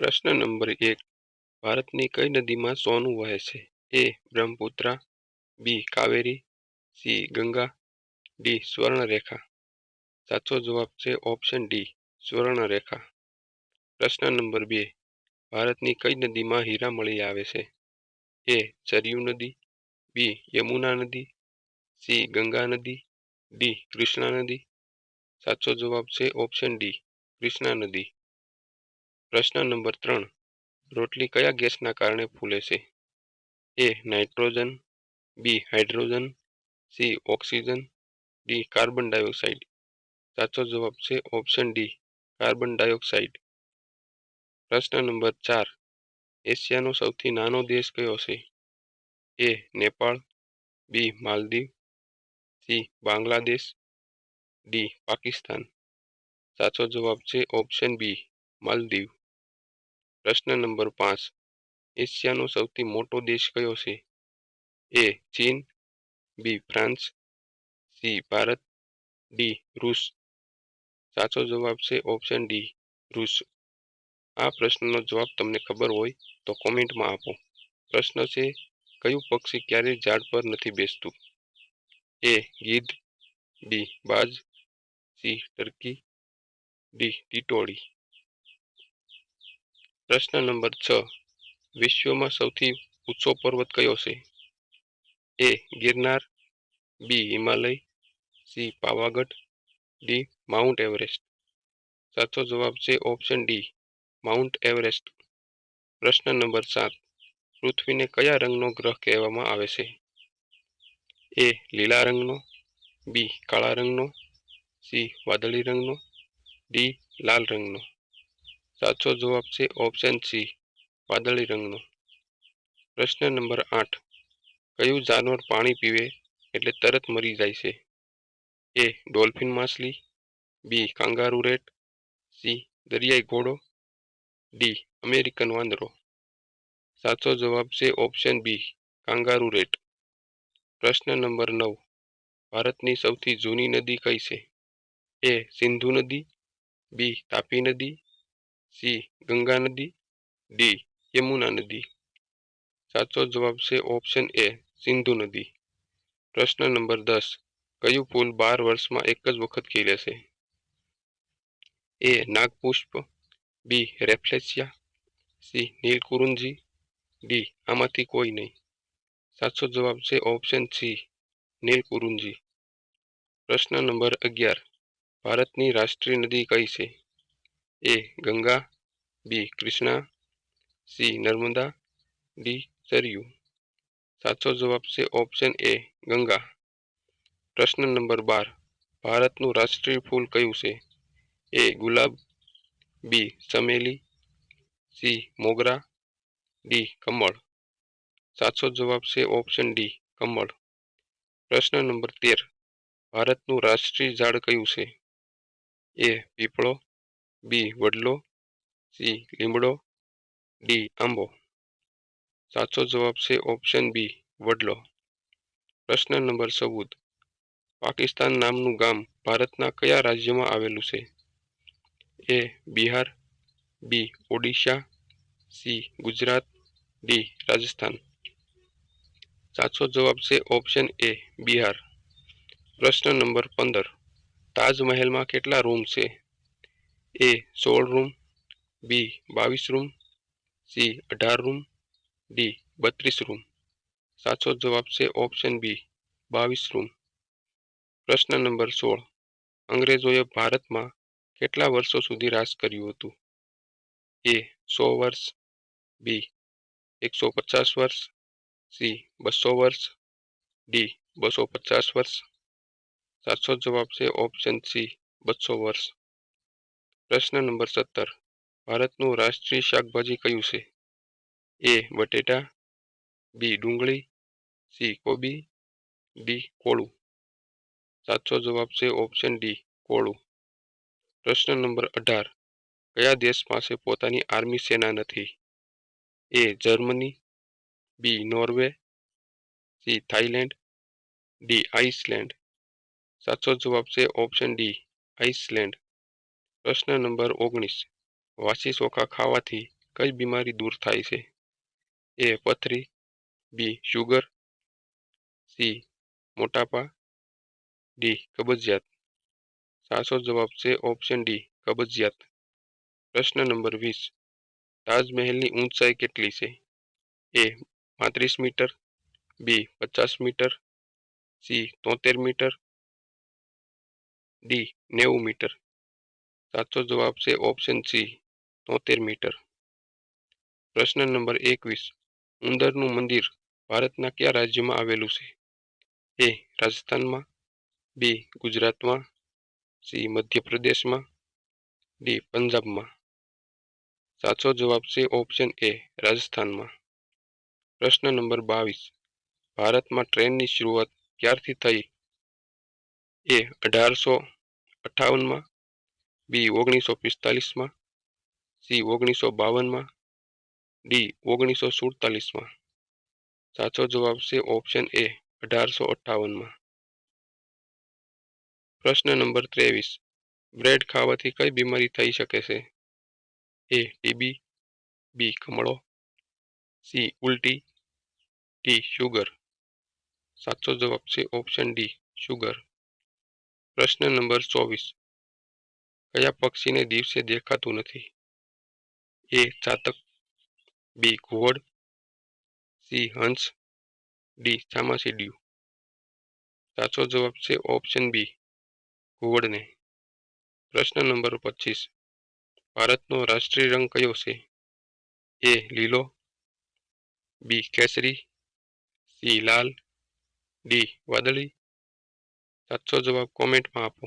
પ્રશ્ન નંબર એક. ભારતની કઈ નદીમાં સોનું વહે છે? A Brahmaputra, B Kaveri, C Ganga, D Swarnarekha. સાચો જવાબ છે ઓપ્શન ડી સ્વર્ણરેખા. પ્રશ્ન નંબર બે. ભારતની કઈ નદીમાં હીરા મળી આવે છે? એ સરયુ નદી, બી યમુના નદી, સી ગંગા નદી, ડી કૃષ્ણા નદી. સાચો જવાબ છે ઓપ્શન ડી કૃષ્ણા નદી. પ્રશ્ન નંબર ત્રણ. રોટલી કયા ગેસના કારણે ફૂલે છે? A nitrogen, B hydrogen, C oxygen, D carbon dioxide. સાચો જવાબ છે ઓપ્શન ડી, કાર્બન ડાયોક્સાઇડ. પ્રશ્ન નંબર ચાર. એશિયાનો સૌથી નાનો દેશ કયો છે? A Nepal, B Maldives, C Bangladesh, D Pakistan. સાચો જવાબ છે ઓપ્શન બી, માલદીવ. પ્રશ્ન નંબર પાંચ. એશિયાનો સૌથી મોટો દેશ કયો છે? એ ચીન, B France, C Bharat, D રૂસ. સાચો જવાબ છે ઓપ્શન ડી રૂસ. આ પ્રશ્નનો જવાબ તમને ખબર હોય તો કોમેન્ટમાં આપો. પ્રશ્ન છે, કયું પક્ષી ક્યારેય ઝાડ પર નથી બેસતું? એ ગીધ, બી બાજ, સી ટર્કી, ડી ટીટોળી. પ્રશ્ન નંબર છ. વિશ્વમાં સૌથી ઊંચો પર્વત કયો છે? A Girnar, B Himalaya, C Pavagadh, D Mount Everest. સાચો જવાબ છે ઓપ્શન ડી, માઉન્ટ એવરેસ્ટ. પ્રશ્ન નંબર સાત. પૃથ્વીને કયા રંગનો ગ્રહ કહેવામાં આવે છે? એ લીલા રંગનો, બી કાળા રંગનો, સી વાદળી રંગનો, ડી લાલ રંગનો. સાચો જવાબ છે ઓપ્શન સી વાદળી રંગનો. પ્રશ્ન નંબર આઠ. કયું જાનવર પાણી પીવે એટલે તરત મરી જાય છે? એ, ડોલ્ફિન માછલી. બી, કાંગારૂ રેટ. સી, દરિયાઈ ઘોડો. ડી, અમેરિકન વાંદરો. સાચો જવાબ છે ઓપ્શન બી કાંગારૂ રેટ. પ્રશ્ન નંબર નવ. ભારતની સૌથી જૂની નદી કઈ છે? એ, સિંધુ નદી. બી, તાપી નદી. સી ગંગા નદી ડી યમુના નદી સાચો જવાબ છે ઓપ્શન એ સિંધુ નદી પ્રશ્ન નંબર દસ કયું ફૂલ બાર વર્ષમાં એક જ વખત ખીલે છે એ નાગપુષ્પ બી રેફ્લેસિયા સી નીલકુરુંજી ડી આમાંથી કોઈ નહીં સાચો જવાબ છે ઓપ્શન સી નીલકુરુંજી પ્રશ્ન નંબર અગિયાર ભારતની રાષ્ટ્રીય નદી કઈ છે A Ganga B Krishna C Narmada D Saryu સાચો જવાબ છે ઓપ્શન એ ગંગા પ્રશ્ન નંબર બાર. ભારતનું રાષ્ટ્રીય ફૂલ કયું છે? એ ગુલાબ બી ચમેલી સી મોગરા ડી કમળ. સાચો જવાબ છે ઓપ્શન ડી કમળ. પ્રશ્ન નંબર તેર. ભારતનું રાષ્ટ્રીય ઝાડ કયું છે? એ પીપળો બી વડલો સી લીમડો ડી આંબો. સાચો જવાબ છે ઓપ્શન બી વડલો. પ્રશ્ન નંબર ચૌદ. પાકિસ્તાન નામનું ગામ ભારતના કયા રાજ્યમાં આવેલું છે? A Bihar B Odisha C Gujarat D Rajasthan. સાચો જવાબ છે ઓપ્શન એ બિહાર. પ્રશ્ન નંબર પંદર. તાજમહેલમાં કેટલા રૂમ છે? એ સોળ રૂમ, બી બાવીસ રૂમ, સી અઢાર રૂમ, ડી બત્રીસ રૂમ. સાચો જવાબ છે ઓપ્શન બી બાવીસ રૂમ. પ્રશ્ન નંબર સોળ. અંગ્રેજોએ ભારતમાં કેટલા વર્ષો સુધી રાજ કર્યું હતું? એ સો વર્ષ, બી એકસો પચાસ વર્ષ, સી બસો વર્ષ, ડી બસો પચાસ વર્ષ. સાચો જવાબ છે ઓપ્શન સી બસો વર્ષ. પ્રશ્ન નંબર સત્તર. ભારતનું રાષ્ટ્રીય શાકભાજી કયું છે? એ, બટેટા, બી, ડુંગળી, સી, કોબી, ડી, કોળું. સાચો જવાબ છે ઓપ્શન ડી, કોળું. પ્રશ્ન નંબર અઢાર. કયા દેશ પાસે પોતાની આર્મી સેના નથી? A, Germany, B, Norway, C Thailand D, Iceland. સાચો જવાબ છે ઓપ્શન ડી, આઇસલેન્ડ. પ્રશ્ન નંબર ઓગણીસ. વાસી ચોખા ખાવાથી કઈ બીમારી દૂર થાય છે? એ પથરી, બી શુગર સી મોટાપા, ડી કબજિયાત. સાચો જવાબ છે ઓપ્શન ડી કબજિયાત. પ્રશ્ન નંબર વીસ. તાજમહેલની ઊંચાઈ કેટલી છે? એ પાંત્રીસ મીટર, બી પચાસ મીટર, સી તોતેર મીટર, ડી નેવું મીટર. સાચો જવાબ છે ઓપ્શન સી તોતેર મીટર પ્રશ્ન નંબર એકવીસ, ઉંદરનું મંદિર ભારતના કયા રાજ્યમાં આવેલું છે? એ રાજસ્થાનમાં બી ગુજરાતમાં સી મધ્યપ્રદેશમાં ડી પંજાબમાં. સાચો જવાબ છે ઓપ્શન એ રાજસ્થાનમાં. પ્રશ્ન નંબર બાવીસ, ભારતમાં ટ્રેનની શરૂઆત ક્યારથી થઈ? એ અઢારસો અઠ્ઠાવનમાં બી ઓગણીસો પિસ્તાલીસમાં સી ઓગણીસો બાવનમાં ડી ઓગણીસો સુડતાલીસમાં સાચો જવાબ છે ઓપ્શન એ અઢારસો અઠ્ઠાવનમાં પ્રશ્ન નંબર ત્રેવીસ. બ્રેડ ખાવાથી કઈ બીમારી થઈ શકે છે? એ ટીબી, બી કમળો સી ઉલટી ડી શુગર. સાચો જવાબ છે ઓપ્શન ડી શુગર. પ્રશ્ન નંબર ચોવીસ. કયા પક્ષીને દિવસે દેખાતું નથી? એ ચાતક, બી ઘુવડ, સી હંસ, ડી ચામાસીડિયું સાચો જવાબ છે ઓપ્શન બી ઘુવડને. પ્રશ્ન નંબર પચીસ. ભારતનો રાષ્ટ્રીય રંગ કયો છે? એ લીલો, બી કેસરી, સી લાલ, ડી વાદળી. સાચો જવાબ કોમેન્ટમાં આપો.